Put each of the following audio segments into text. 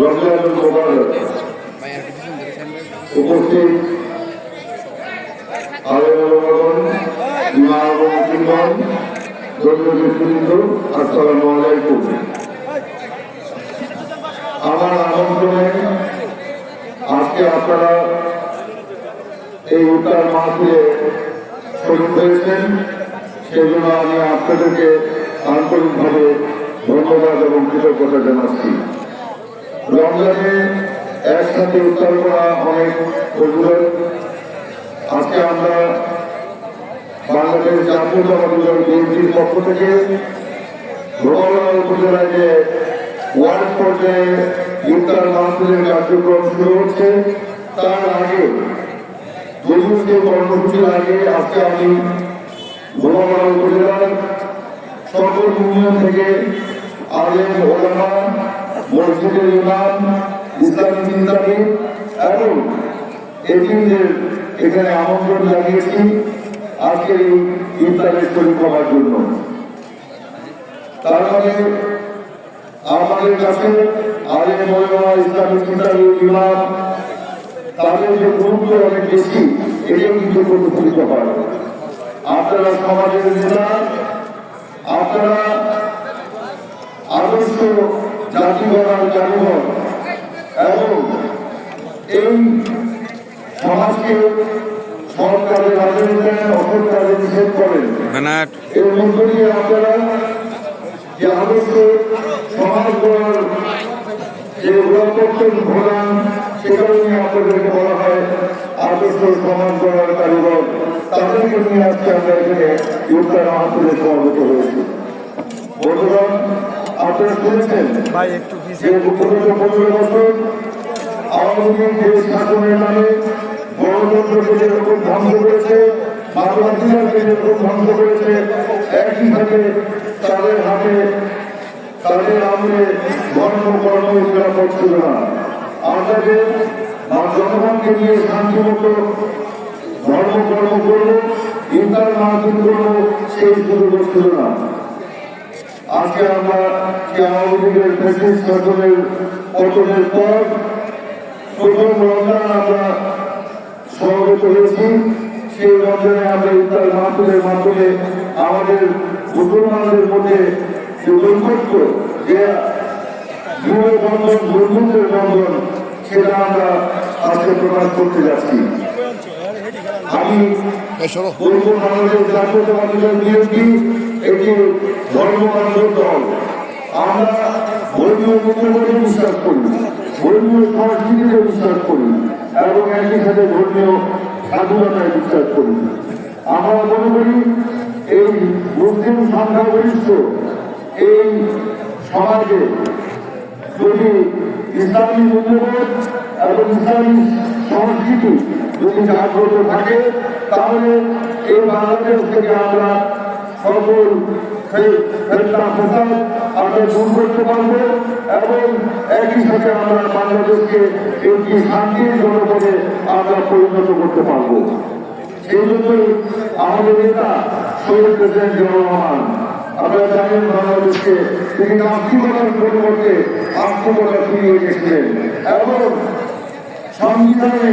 রমজানুল মোবারক উপস্থিত আসসালামু আলাইকুম। আমার আমন্ত্রণে আজকে আপনারা এই উত্তর মাহফিলে সেই আমি আপনাদেরকে আন্তরিকভাবে ধন্যবাদ এবং কৃতজ্ঞতা জানাচ্ছি। রমজানে একসাথে উত্তর করা অনেক প্রয়োজন আজকে আমরা বাংলাদেশ জাতীয় দল বিএনপির পক্ষ থেকে ভোলা উপজেলায় যে ওয়ার্ড পর্যায়ে ইফতার মাহফিলের কার্যক্রম শুরু হচ্ছে, তার আগে যে কর্মসূচির আগে আজকে আমি ভোলা উপজেলার সকল ইউনিয়ন থেকে আলেম ওলামা মসজিদের ইমাম, ইসলামী চিন্তাবিদ এবং এটিমদের এখানে আমন্ত্রণ জানিয়েছি, আজকে এই ইফতারের শরীর করার জন্য। তার মানে আমাদের কাছে আলেম ওলামা, ইসলামী চিন্তাবিদ ইমাম, তাদের যে গুরুত্ব অনেক বেশি, এটাও কিন্তু প্রতিফলিত হয়। আপনারা সমাজের নেতা, আপনারা আদর্শ জাতি গড়ার জাদুঘর এবং এই সমাজকে সরকারের রাজনীতি অসৎ কাজে নিষেধ করেন। এর মধ্য দিয়ে আপনারা যে আদর্শ সমাজ গড়ার যে উদাপত্তন প্রদান সেটাও নিয়ে আপনাদেরকে বলা হয় আদর্শ সমাজ গড়ার কারিগর। তাদেরকে নিয়ে আজকে আমরা এখানে ইউক্তার মাহাতুরে সমাবেত হয়েছি। বন্ধুগণ ভাই একটু বছর আওয়ামী লীগ দেশ শাসনের নামে গণতন্ত্রকে যেরকম ধ্বংস করেছে মানবাধিকারকে যেরকম ধ্বংস করেছে একই তাদের হাতে তাদের আমলে ধর্ম কর্ম নিরাপদ ছিল না আমাদের জনগণকে নিয়ে শান্তিমতো ধর্ম কর্ম করব ইন্টার মাহফিল করব সেই সুযোগ ছিল না। আজকে আমরা যে আওয়ামী লীগের ফ্যাসিস্ট শাসনের পতনের পর প্রথম রমজান আমরা সমবেত হয়েছি। সেই রমজানে আমরা ইফতার মাহফিলের মাধ্যমে আমাদের মুসলমানদের মধ্যে যে ঐক্য যে গৃহ বন্ধন, বন্ধুত্বের বন্ধন, সেটা আমরা আজকে প্রকাশ করতে যাচ্ছি। আমি বলব বাংলাদেশ জাতীয়তাবাদী দল বিএনপি একটি ধর্মবান্ধব দল আমরা ধর্মীয় মূল্যবোধে বিশ্বাস করি ধর্মীয় সংস্কৃতিতে বিশ্বাস করি এবং একই সাথে ধর্মীয় স্বাধীনতায় বিশ্বাস করি। আমরা মনে করি এই মুসলিম সংখ্যাগরিষ্ঠ এই সমাজে যদি ইসলামী মূল্যবোধ এবং ইসলামী সংস্কৃতি যদি জাগ্রত থাকে, তাহলে এই বাংলাদেশ থেকে আমরা সকল দূর করতে এবং আমরা বাংলাদেশকে করতে পারব। আমাদের নেতা তিনি নাস্তিকতার পরিবর্তে আত্মকতা ফিরিয়ে এসেছিলেন এবং সংবিধানে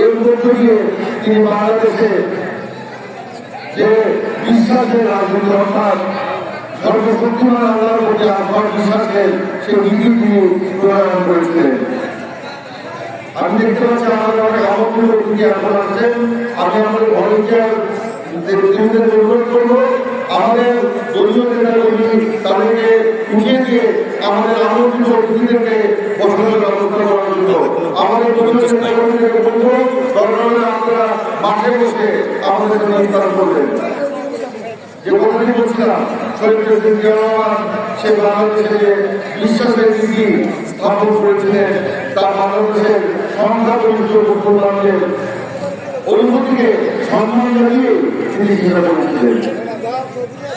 এর মধ্য দিয়ে তিনি বাংলাদেশে যে বিশ্বাসের রাজনীতি অর্থাৎ সর্বশক্তিমান আল্লাহর প্রতি আস্থার বিশ্বাসের সেই নীতি তিনি প্রণয়ন করেছিলেন। আমি দেখতে পাচ্ছি আমাদের অনেক আমন্ত্রিত অতিথি এখন আছেন। আমি আমাদের ভলেন্টিয়ার অনুরোধ করব। আমাদের দলীয় নেতা তাদেরকে উঠিয়ে দিয়ে আমাদের আমন্ত্রিত অতিথিদেরকে বসানোর ব্যবস্থা করার জন্য আমাদের দলীয় নেতা কর্মীদেরকে বলব আপনারা মাঠে বসে আমাদের জন্য ইফতার করবেন। যে কথাটি বলছিলাম প্রেসিডেন্ট সে বাংলাদেশে বিশ্বাসের নীতি স্থাপন করেছিলেন তা বাংলাদেশের সংখ্যাগরিষ্ঠ মুসলমানদের অনুভূতিকে সম্মান জানিয়ে তিনি সেটা করেছিলেন।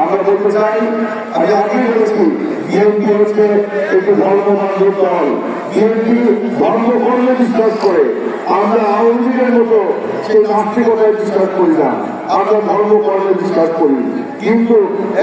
আমরা বলতে চাই, আমি আগে বলেছি বিএনপি হচ্ছে একটি ধর্ম ধর্মবান্ধব দল বিএনপি ধর্ম কর্মে বিশ্বাস করে, আমরা আওয়ামী লীগের মতো সেই নাস্তিকতায় বিশ্বাস করি না। আমরা ধর্ম কর্মে বিশ্বাস করি, কিন্তু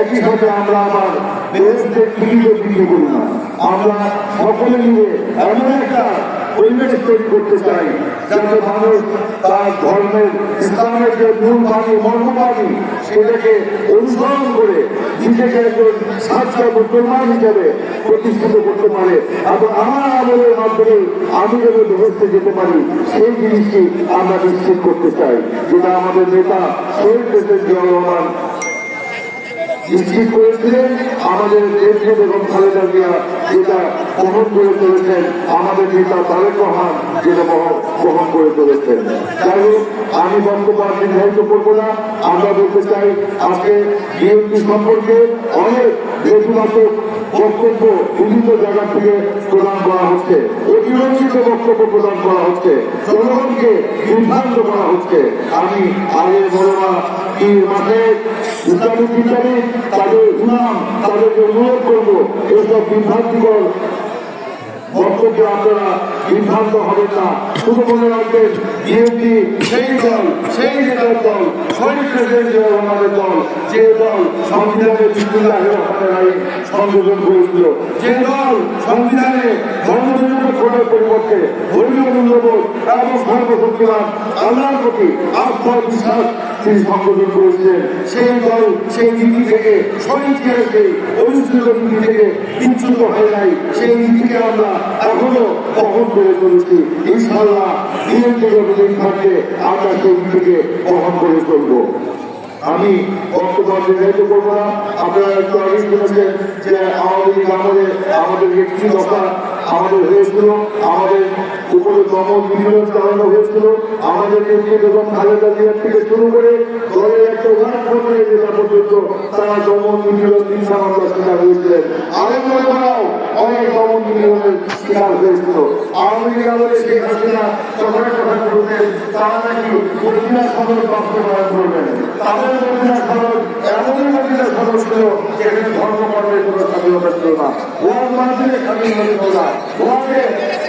একই সাথে আমরা আমার দেশকে বিক্রি করি না। আমরা সকলে মিলে এমন একটা পরিবেশ করতে চাই, যাতে মানুষ তার ধর্মের ইসলামের যে মূল বাণী মর্মবাণী সেটাকে অনুসরণ করে নিজেকে একজন সাচ্চা মুসলমান হিসেবে প্রতিষ্ঠিত করতে পারে। এবং আমার আমলের মাধ্যমে আমি যেন ভেস্তে যেতে পারি, সেই জিনিসটি আমরা নিশ্চিত করতে চাই। যেটা আমাদের নেতা শহীদ প্রেসিডেন্ট জিয়া রহমান করেছিলেন আমাদের দেশকে খালেদা যেটা করে চলেছেন, আমাদের নেতা তারেক রহমান, যেটা বহন করে চলেছেন। যাই আমি বক্তব্য নির্ধারিত করব না। আমরা বলতে চাই, আজকে বিএনপি সম্পর্কে অনেক নেতিবাচক বক্তব্য বিভিন্ন জায়গা থেকে প্রদান করা হচ্ছে। অতিরঞ্জিত বক্তব্য প্রদান করা হচ্ছে। জনগণকে বিভ্রান্ত করা হচ্ছে। আমি আগে বড়রা মাঠে ইসলামী বিজ্ঞানী তাদের ইমাম তাদেরকে অনুরোধ করব, এসব বিভ্রান্তিকর বক্তব্যে আপনারা বিভ্রান্ত হবেন না। শুধু মনে রাখবেন বিএনপি, সেই দল, সেই নেতার দল, শহীদ প্রেসিডেন্ট রহমানের দল, যে দল সংবিধানে রহমানের আইন সংযোজন করেছিল। যে দল সংবিধানে ধর্মনিরপেক্ষতার পরিবর্তে ধর্মীয় মূল্যবোধ এবং সর্বশক্তিমান আল্লাহর প্রতি আস্থা বিশ্বাস তিনি সংযোজন করেছিলেন। সেই দল, সেই নীতি থেকে খেয়েছে অনুষ্ঠিত নীতি থেকে বিচ্যুত হয়ে নাই। সেই নীতিকে আমরা এখনও বহন করে চলেছি। ইনশাল্লাহ বিএনপি যতদিন থাকবে আমরা সেই নীতিকে বহন করে চলবো। আমি বক্তব্য নির্ধারিত করব না। আপনারা একটু আগে শুনেছেন যে আওয়ামী আমাদের আমাদের একটি দফা আমাদের হয়েছিল? আমাদের উপরে দমন নিপীড়ন চালানো হয়েছিল। আমাদের নেত্রী বেগম খালেদা জিয়ার থেকে শুরু করে দলের একটা ওয়ার্ড পর্যায়ে জেলা পর্যন্ত তারা দমন নিপীড়ন হিংসা মামলার শিকার হয়েছিলেন আরেকবারও অনেক দমন নিপীড়নের শিকার হয়েছিল আওয়ামী লীগ আমাদের শেখ হাসিনা কথায় কথা বলতেন তারা নাকি মদিনা খবর বাস্তবায়ন করবেন তাদের মদিনা খবর এমনই মদিনা খবর ছিল যেখানে ধর্মকর্মের কোনো স্বাধীনতা ছিল না। ওয়ার্ড মাধ্যমে স্বাধীনতা ছিল না ওয়ার্ডে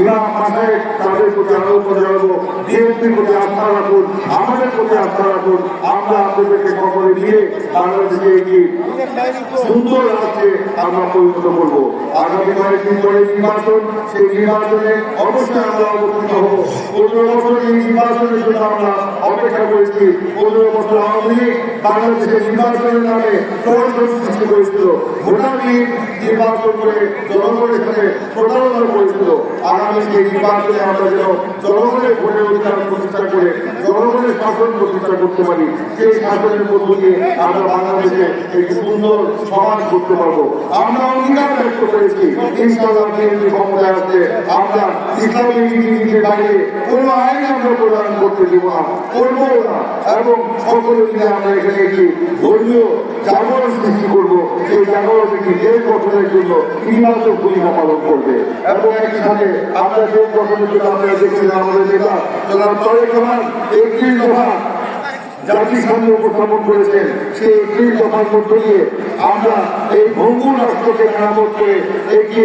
ইমাম মাঠে তাদের প্রতি আরোপ জানাব বিএনপির প্রতি আস্থা রাখুন, আমাদের প্রতি আস্থা রাখুন। আমরা আপনাদেরকে খবরে দিয়ে বাংলাদেশে একটি সুন্দর রাজ্যে আমরা পরিণত করব। আগামী কয়েকদিন পরে নির্বাচন, সেই নির্বাচনে অবশ্যই আমরা অবস্থিত হব। পনেরো বছর এই নির্বাচনের জন্য আমরা অপেক্ষা করেছি। পনেরো বছর আওয়ামী লীগ বাংলাদেশের নির্বাচনের নামে সৃষ্টি করেছিল। ভোটার লীগ নির্বাচন করে জনগণের সাথে প্রতারণা করেছিল। আর যে নির্বাচনে আমরা যেন জনগণের ভোটের অধিকার প্রতিষ্ঠা করে, জনগণের শাসন প্রতিষ্ঠা করতে পারি, সেই শাসনের মধ্য দিয়ে আমরা বাংলাদেশে একটি সুন্দর সমাজ করতে পারব। আমরা অঙ্গীকার ব্যক্ত করেছি, ইনশাআল্লাহ বিএনপি ক্ষমতায় আমরা ইসলামী রীতিনীতির বাইরে কোনো আইন আমরা প্রদান করতে দেবো না, করব না, এবং সকলে মিলে আমরা এখানে একটি ধর্মীয় জাগরণ সৃষ্টি করব। সেই জাগরণ একটি দেশ গঠনের জন্য ইতিবাচক ভূমিকা পালন করবে। এবং একই সাথে আমরা যে জন্য আপনারা দেখছিলেন আমাদের নেতা জনাব তরেক রহমান একত্রিশ দফা জাতির সামনে উপস্থাপন করেছেন। সেই একটি দফার মধ্য দিয়ে আমরা এই ভঙ্গুর রাষ্ট্রকে মেরামত করে একটি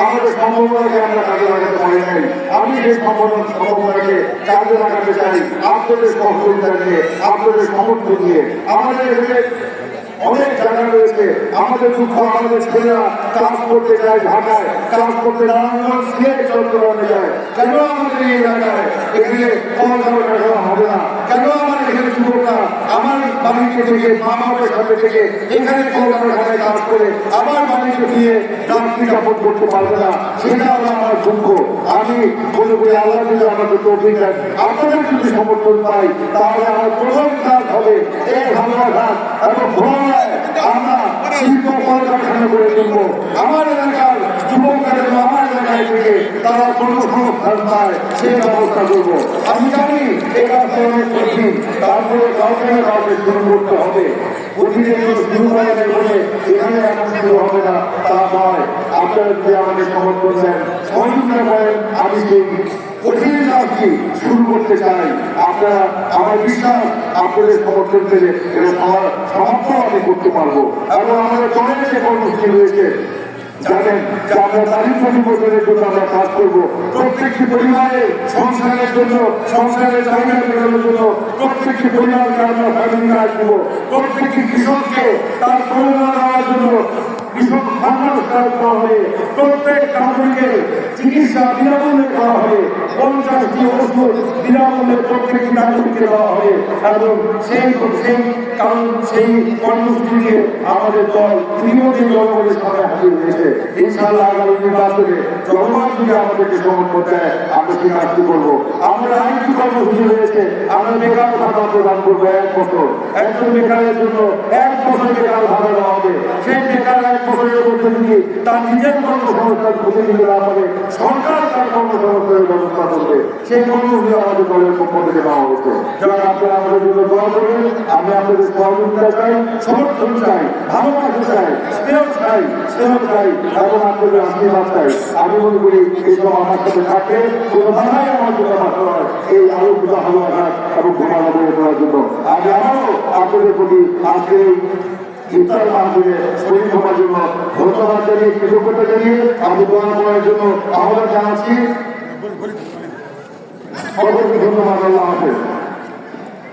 আমাদের সম্ভাবনাকে আমরা কাজে লাগাতে পারি নাই আমি সেই সম্ভাবনা সম্ভাবনাকে কাজে লাগাতে চাই আপনাদের সহযোগিতা নিয়ে আপনাদের সমর্থন নিয়ে আমাদের অনেক জায়গা রয়েছে আমাদের দুঃখ আমাদের ছেলেরা কাজ করতে যায় ঢাকায় কাজ করতে নারায়ণগঞ্জ যায় কেন আমাদের এই এলাকায় এখানে কলকাতা হবে না। কেন আমার এখানে যুবকরা আমার বাড়িতে থেকে মা বাবার সাথে থেকে এখানে কলকাতায় কাজ করে আমার বাড়িতে গিয়ে রাত্রি যাপন করতে পারবে না, সেটা হলো আমার দুঃখ। আমি মনে করি আল্লাহ যদি আমাকে তৌফিক দেন, আপনাদের যদি সমর্থন পাই, তাহলে আমার প্রথম কাজ হবে এই হামলাঘাট এবং ভ্রমণায় আমরা শিল্প কলকারখানা করে তুলবো। আমার এলাকার যুবকরা যেন এলাকায় থেকে তারা কর্মসংস্থান পায় সেই ব্যবস্থা করব। আমি জানি এই রাস্তা অনেক কঠিন, তারপরে কাউকে কাউকে শুরু করতে হবে। কাজটি চাই। আপনারা আমার সমর্থন আমি করতে পারব। এবং আমাদের দলের যে কর্মসূচি রয়েছে জানেন যে আমরা দারিদ্র নির্বাচনের জন্য আমরা কাজ করব। প্রত্যেকটি পরিবারে সংসারের জন্য, সংসারের চাহিদা মেটানোর জন্য, প্রত্যেকটি পরিবারকে আমরা ফ্যামিলি কাজ দেবো প্রত্যেকটি কৃষককে তার প্রয়োজন দেওয়ার জন্য ফার্মার কাজ করা হবে প্রত্যেক নাগরিকের চিকিৎসা বিনামূল্যে করা হবে। পঞ্চাশটি ওষুধ বিনামূল্যে প্রত্যেকটি নাগরিককে দেওয়া হবে। এবং সেই সেই কারণ সেই কর্মসূচি নিয়ে আমাদের দল ইতিমধ্যে জনগণের সামনে হাজির হয়েছে। ইনশাআল্লাহ আগামী নির্বাচনে জনগণ যদি আমাদেরকে সমর্থন দেয়, আমরা কি কাজটি করব। আমরা আরেকটি কর্মসূচি রয়েছে। আমরা বেকার ভাতা প্রদান করব এক বছর। একজন বেকারের জন্য এক বছর বেকার ভাতা দেওয়া হবে। সেই বছরের মধ্যে যদি তার নিজের কর্মসংস্থান খুঁজে নিতে না পারে, সরকার তার কর্মসংস্থানের ব্যবস্থা করবে। সেই কর্মসূচি আমাদের দলের পক্ষ থেকে দেওয়া হচ্ছে যারা আপনারা আমাদের জন্য দোয়া করবেন, আমি আপনাদের সহযোগিতা চাই, সমর্থন চাই, ভালোবাসা চাই, স্নেহ চাই স্নেহ চাই, এবং আপনাদের আশীর্বাদ চাই। আমি মনে করি এইসব আমার সাথে থাকলে কোনো বাধাই আমার জন্য বাধা এই আলোকিত হালুয়াঘাট এবং ঘুমানো দেওয়ার জন্য। আমি আবারও আপনাদের প্রতি আজকে শরীর হওয়ার জন্য আমি দোয়া করার জন্য আহ্বান জানাচ্ছি। ধন্যবাদ আল্লাহ হাফেজ।